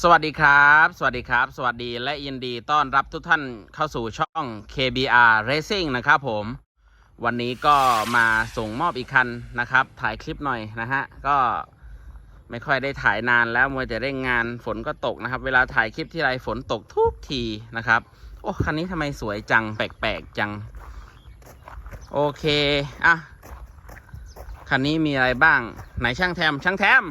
สวัสดีครับ สวัสดีครับ สวัสดีและยินดีต้อนรับทุกท่านเข้าสู่ช่อง KBR Racing นะครับผม วันนี้ก็มาส่งมอบอีกคันนะครับ ถ่ายคลิปหน่อยนะฮะ ก็ไม่ค่อยได้ถ่ายนานแล้วมัวแต่เร่งงานฝนก็ตกนะครับ เวลาถ่ายคลิปที่ไรฝนตกทุกทีนะครับ โอ้คันนี้ทำไมสวยจัง แปลกๆจัง โอเค อะ คันนี้มีอะไรบ้าง ไหนช่างแทมช่างแทม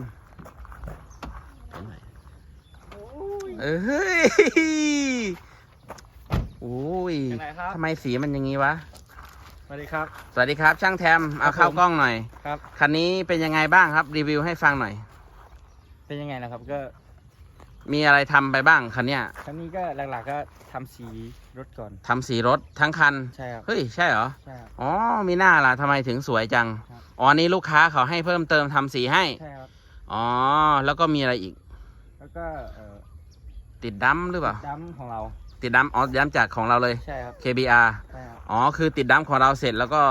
เอ้ยโอ้ยยังไงครับ ทำไมสีมันอย่างนี้วะ สวัสดีครับ สวัสดีครับ ช่างแทมเอาครับเข้าผม กล้องหน่อย ครับ คันนี้เป็นยังไงบ้างครับ รีวิวให้ฟังหน่อย เป็นยังไงนะครับ ก็มีอะไรทำไปบ้างคันเนี้ยครั้งนี้ก็หลักๆก็ทำสีรถก่อน ทำสีรถทั้งคัน ใช่ครับ เฮ้ย ใช่เหรอ ใช่ครับ อ๋อ มีหน้าล่ะทำไมถึงสวยจัง ครับ อ๋อ นี่ลูกค้าเขาให้เพิ่มเติมทำสีให้ ใช่ครับ อ๋อ แล้วก็มีอะไรอีก แล้วก็เอ่อ ติดดัมหรือเปล่า ดัมของเรา ติดดัมอ๋อดัมจากของเราเลย ใช่ครับ KBR ใช่ครับอ๋อ คือติดดัมของเราเสร็จแล้วก็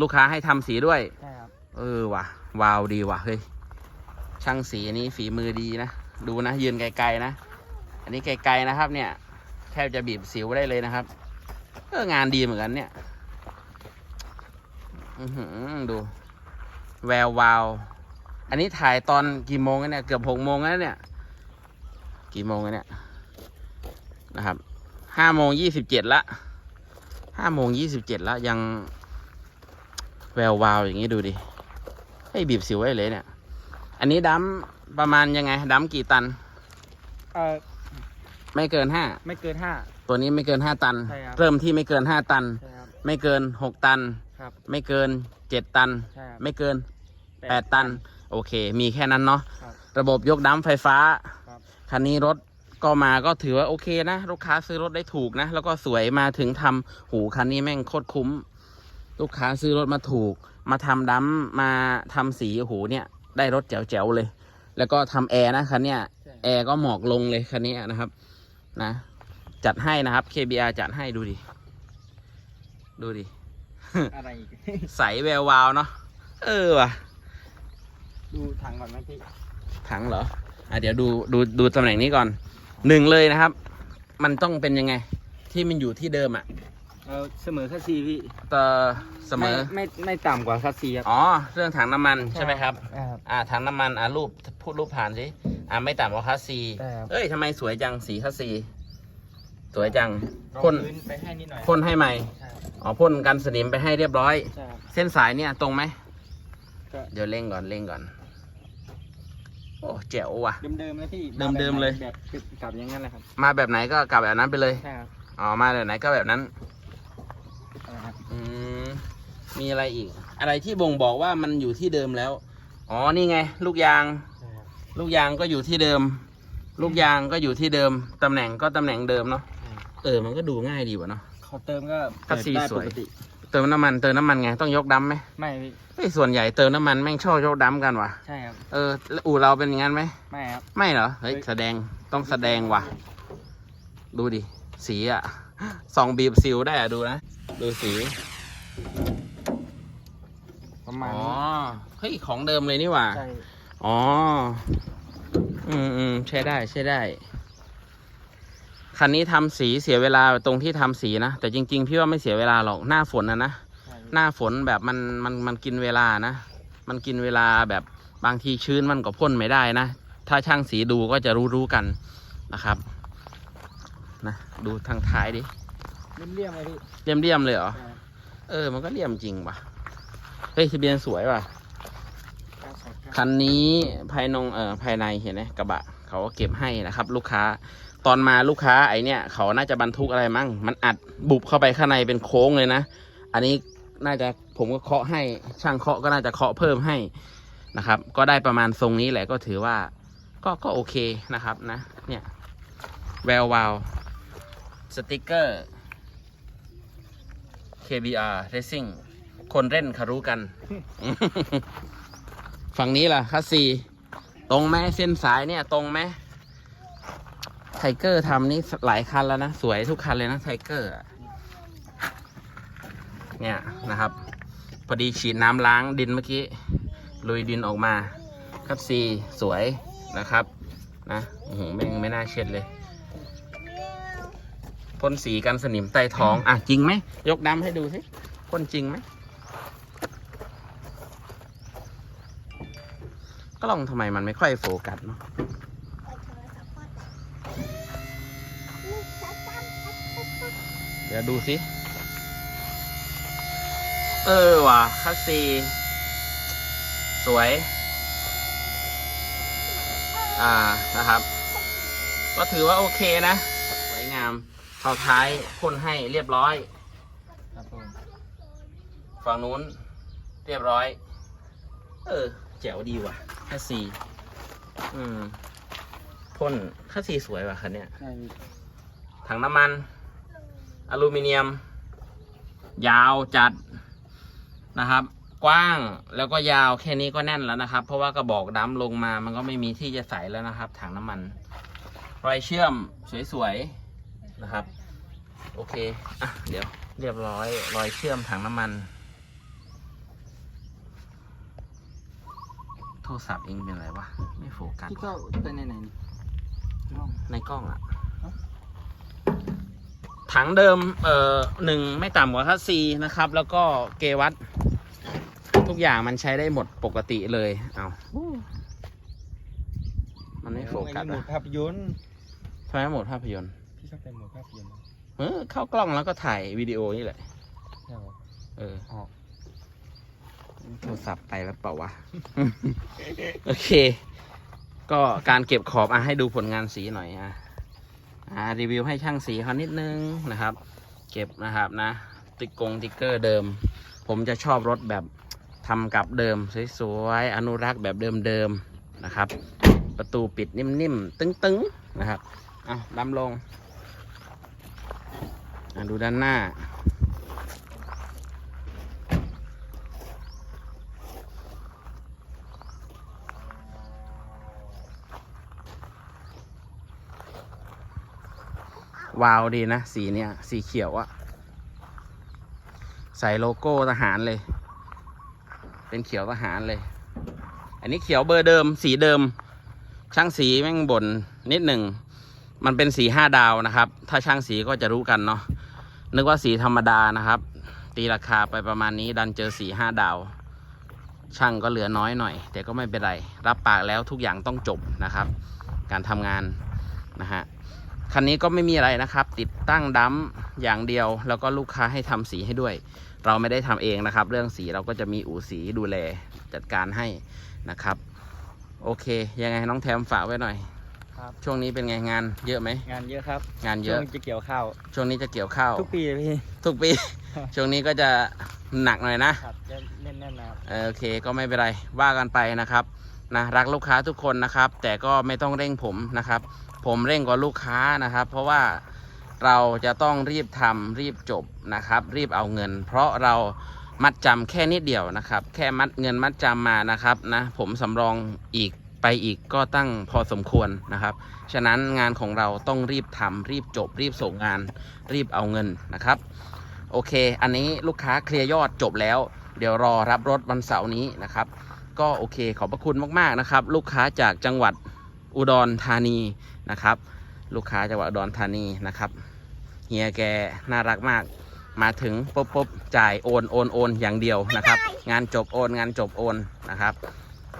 ลูกค้าให้ทำสีด้วย ใช่ครับ เออว่ะ วาวดีว่ะ เฮ้ย ช่างสีนี้ฝีมือดีนะ ดูนะ ยืนไกลๆนะ อันนี้ไกลๆนะครับ เนี่ย แทบจะบีบสิวได้เลยนะครับ เอองานดีเหมือนกันเนี่ย อือหือดู แวววาว อันนี้ถ่ายตอนกี่โมงกันเนี่ย เกือบหกโมงแล้วเนี่ย กี่โมงกันเนี่ย นะครับห้าโมงยี่สิบเจ็ดละห้าโมงยี่สิบเจ็ดละยังแวววาวอย่างนี้ดูดิให้ยบีบสิวไว้เลยเนี่ย อันนี้ดัมประมาณยังไง ดัมกี่ตัน เอ่อไม่เกินห้าไม่เกินห้า ตัวนี้ไม่เกินห้าตัน ใช่ครับ เริ่มที่ไม่เกินห้าตัน ใช่ครับ ไม่เกินหกตัน ครับ ไม่เกินเจ็ดตัน ใช่ครับไม่เกินแปดตัน โอเค มีแค่นั้นเนาะ ครับ ระบบยกดัมไฟฟ้า ครับ คันนี้รถ ก็มาก็ถือว่าโอเคนะ ลูกค้าซื้อรถได้ถูกนะ แล้วก็สวยมาถึงทำหูคันนี้แม่งโคตรคุ้ม ลูกค้าซื้อรถมาถูก มาทำดัมมาทำสีโอ้โหเนี่ยได้รถแจ๋วๆเลย แล้วก็ทำแอร์นะคันเนี้ยใช่แอร์ก็หมอกลงเลยคันนี้นะครับ นะ จัดให้นะครับ KBR จัดให้ดูดิ ดูดิอะไรอีกใสแวววาวเนาะเออว่ะ ดูถังก่อนไหมพี่ถังเหรออะเดี๋ยวดูดูดูตำแหน่งนี้ก่อน หนึ่งเลยนะครับ มันต้องเป็นยังไง ที่มันอยู่ที่เดิมอะเออเสมอคัสซีพี่ต่อเสมอ ไม่ไม่ไม่ต่ำกว่าคัสซีครับ อ๋อ เรื่องถังน้ำมันใช่ไหมครับใช่ครับ อ่าถังน้ำมันอ่ารูปพูดรูปผ่านสิอ่าไม่ต่ำกว่าคลาสซีใช่ครับ เอ้ยทำไมสวยจังสีคลาสซีสวยจังรองพ่นพื้นไปให้นิดหน่อยพ่นให้ใหม่ ใช่ครับอ๋อพ่นกันสนิมไปให้เรียบร้อย ใช่ครับ เส้นสายเนี่ยตรงไหม ก็ เดี๋ยวเร่งก่อนเร่งก่อน โอ้เจ๋วว่ะ เดิมๆเลยพี่เดิมๆเลย แบบกลับอย่างนั้นแหละครับมาแบบไหนก็กลับแบบนั้นไปเลย ใช่ครับอ๋อ มาแบบไหนก็แบบนั้นเอาละครับอืม มีอะไรอีก อะไรที่บ่งบอกว่ามันอยู่ที่เดิมแล้ว อ๋อ นี่ไง ลูกยาง ใช่ครับลูกยางก็อยู่ที่เดิม ลูกยางก็อยู่ที่เดิม ตำแหน่งก็ตำแหน่งเดิมเนาะ เออ มันก็ดูง่ายดีวะเนาะ เขาเติมก็คัสซีเปิดได้สวยปกติ เติมน้ำมันเติมน้ำมันไงต้องยกดัมไหมไม่พี่เฮ้ยส่วนใหญ่เติมน้ำมันแม่งชอบยกดัมกันว่ะ ใช่ครับ เออแล้วอู่เราเป็นอย่างนั้นไหมไม่ครับ ไม่เหรอเฮ้ยเฮ้ยแสดงต้องแสดงว่ะ ดูดิ สีอะส่องบีบซิวได้อะดูนะ ดูสี ประมาณอ๋อนี้เฮ้ย ของเดิมเลยนี่หว่า ใช่ อ๋อ อืมอืมใช้ได้ใช้ได้ คันนี้ทำสีเสียเวลาตรงที่ทำสีนะ แต่จริง ๆ พี่ว่าไม่เสียเวลาหรอกหน้าฝนนะนะใช่หน้าฝนแบบมันมันมันกินเวลานะ มันกินเวลาแบบบางทีชื้นมันก็พ่นไม่ได้นะ ถ้าช่างสีดูก็จะรู้รู้ๆกันนะครับนะดูทางท้ายดิเลี่ยมๆเลยพี่เลี่ยมเลี่ยมๆเลยเหรอใช่เออ มันก็เลี่ยมจริงว่ะเฮ้ยทะเบียนสวยว่ะเก้าสองเก้าคันนี้ภายนงเอ่อภายในเห็นไหมกระบะ เขาก็เก็บให้นะครับ ลูกค้า ตอนมาลูกค้าไอเนี่ยเขาน่าจะบรรทุกอะไรมั้งมันอัดบุบเข้าไปข้างในเป็นโค้งเลยนะ อันนี้น่าจะผมก็เคาะให้ช่างเคาะก็น่าจะเคาะเพิ่มให้นะครับ ก็ได้ประมาณทรงนี้แหละก็ถือว่า ก็ก็โอเคนะครับนะ เนี่ยแวววาวสติกเกอร์ KBR Racing คนเล่นเขารู้กัน ฝั่งนี้ล่ะคัสซีตรงไหมเส้นสายเนี่ย ตรงไหม ทเกอร์ทำนี่หลายคันแล้วนะ สวยทุกคันเลยนะไทเกอร์เนี่ยนะครับพอดีฉีดน้ำล้างดินเมื่อกี้ ลุยดินออกมาคัสซีสวยนะครับนะโอ้โหแม่งไม่น่าเช็ดเลยพ่นสีกันสนิมใต้ท้อง อะ จริงไหม ยกดำให้ดูสิพ่นจริงไหมกล้องทำไมมันไม่ค่อยโฟกัสเนาะ ดี๋ยวดูสิ เออว่ะคัสซี สวย อ่านะครับ ก็ถือว่าโอเคนะ สวยงามเข้าท้ายพ่นให้เรียบร้อยครับผมฝั่งนู้น เรียบร้อย เออ แจ๋วดีว่ะคัสซี อืมพ่นคัสซีสวยว่ะคันเนี้ยใช่พี่ถังน้ำมัน อลูมิเนียม ยาวจัดนะครับ กว้างแล้วก็ยาวแค่นี้ก็แน่นแล้วนะครับ เพราะว่ากระบอกดำลงมามันก็ไม่มีที่จะใส่แล้วนะครับ ถังน้ำมันรอยเชื่อมสวยๆนะครับ โอเคอะเดี๋ยวเรียบร้อยรอยเชื่อมถังน้ำมัน โทรศัพท์เองเป็นไรวะไม่โฟกัสพี่ก็ไปไหนไหนนี่ห้องในกล้องอะ ถังเดิมเอ่อหนึ่งไม่ต่ำกว่าคัสซีนะครับ แล้วก็เกวัตทุกอย่างมันใช้ได้หมดปกติเลยเอามันไม่โฟกัสหมอะดภาพยนตร์ทำไมไม่โหมดภาพยนตร์พี่ชอบเป็นหมดภาพยนตร์นะเออเข้ากล้องแล้วก็ถ่ายวิดีโอนี่แหละใช่เหรอเอออ๋อโทรศัพท์ไปแล้วเปล่าวะ โอเค ก็การเก็บขอบอะให้ดูผลงานสีหน่อยอะอ่า รีวิวให้ช่างสีเขานิดนึงนะครับ เก็บนะครับนะ ติ๊กกงติ๊กเกอร์เดิม ผมจะชอบรถแบบทำกับเดิม สวยๆ อนุรักษ์แบบเดิมๆนะครับ ประตูปิดนิ่มๆ ตึงๆ นะครับอะดำลงอะดูด้านหน้า วาวดีนะ สีเนี้ยสีเขียวอะใส่โลโก้ทหารเลย เป็นเขียวทหารเลย อันนี้เขียวเบอร์เดิม สีเดิม ช่างสีแม่งบ่นนิดหนึ่ง มันเป็นสีห้าดาวนะครับ ถ้าช่างสีก็จะรู้กันเนาะนึกว่าสีธรรมดานะครับ ตีราคาไปประมาณนี้ดันเจอสีห้าดาว ช่างก็เหลือน้อยหน่อย แต่ก็ไม่เป็นไร รับปากแล้วทุกอย่างต้องจบนะครับ การทำงานนะฮะ คันนี้ก็ไม่มีอะไรนะครับ ติดตั้งดัมอย่างเดียว แล้วก็ลูกค้าให้ทำสีให้ด้วย เราไม่ได้ทำเองนะครับ เรื่องสีเราก็จะมีอู่สีดูแลจัดการให้นะครับ โอเค ยังไงน้องแทมฝากไว้หน่อยครับช่วงนี้เป็นไงงานเยอะไหมงานเยอะครับ งานเยอะช่วงจะเกี่ยวข้าว ช่วงนี้จะเกี่ยวข้าวทุกปีเลยพี่ทุกปี ช่วงนี้ก็จะหนักหน่อยนะครับจะแน่นๆนะครับเออโอเคก็ไม่เป็นไรว่ากันไปนะครับ นะรักลูกค้าทุกคนนะครับ แต่ก็ไม่ต้องเร่งผมนะครับ ผมเร่งกว่าลูกค้านะครับ เพราะว่าเราจะต้องรีบทำรีบจบนะครับ รีบเอาเงิน เพราะเรามัดจำแค่นิดเดียวนะครับ แค่มัดเงินมัดจำมานะครับนะผมสำรองอีกไปอีกก็ตั้งพอสมควรนะครับ ฉะนั้นงานของเราต้องรีบทำรีบจบ รีบส่งงาน รีบเอาเงินนะครับ โอเค อันนี้ลูกค้าเคลียร์ยอดจบแล้ว เดี๋ยวรอรับรถวันเสาร์นี้นะครับ ก็โอเคขอบพระคุณมากๆนะครับ ลูกค้าจากจังหวัดอุดรธานีนะครับ ลูกค้าจังหวัดอุดรธานีนะครับเฮียแกน่ารักมาก มาถึงปุ๊บปุ๊บจ่ายโอนโอนโอนอย่างเดียวนะครับ งานจบโอนงานจบโอนนะครับ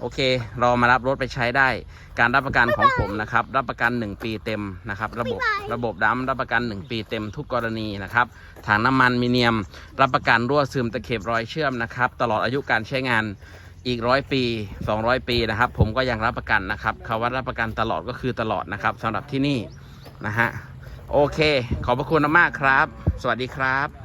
โอเครอมารับรถไปใช้ได้ การรับประกันของผมนะครับ รับประกัน 1 ปีเต็มนะครับ ระบบระบบดำรับประกัน 1 ปีเต็มทุกกรณีนะครับ ถังน้ำมันมีเนียม รับประกันรั่วซึมตะเข็บรอยเชื่อมนะครับ ตลอดอายุการใช้งาน อีกร้อยปี200 ปีนะครับ ผมก็ยังรับประกันนะครับคำว่ารับประกันตลอดก็คือตลอดนะครับสำหรับที่นี่นะฮะโอเค ขอบพระคุณมากครับ สวัสดีครับ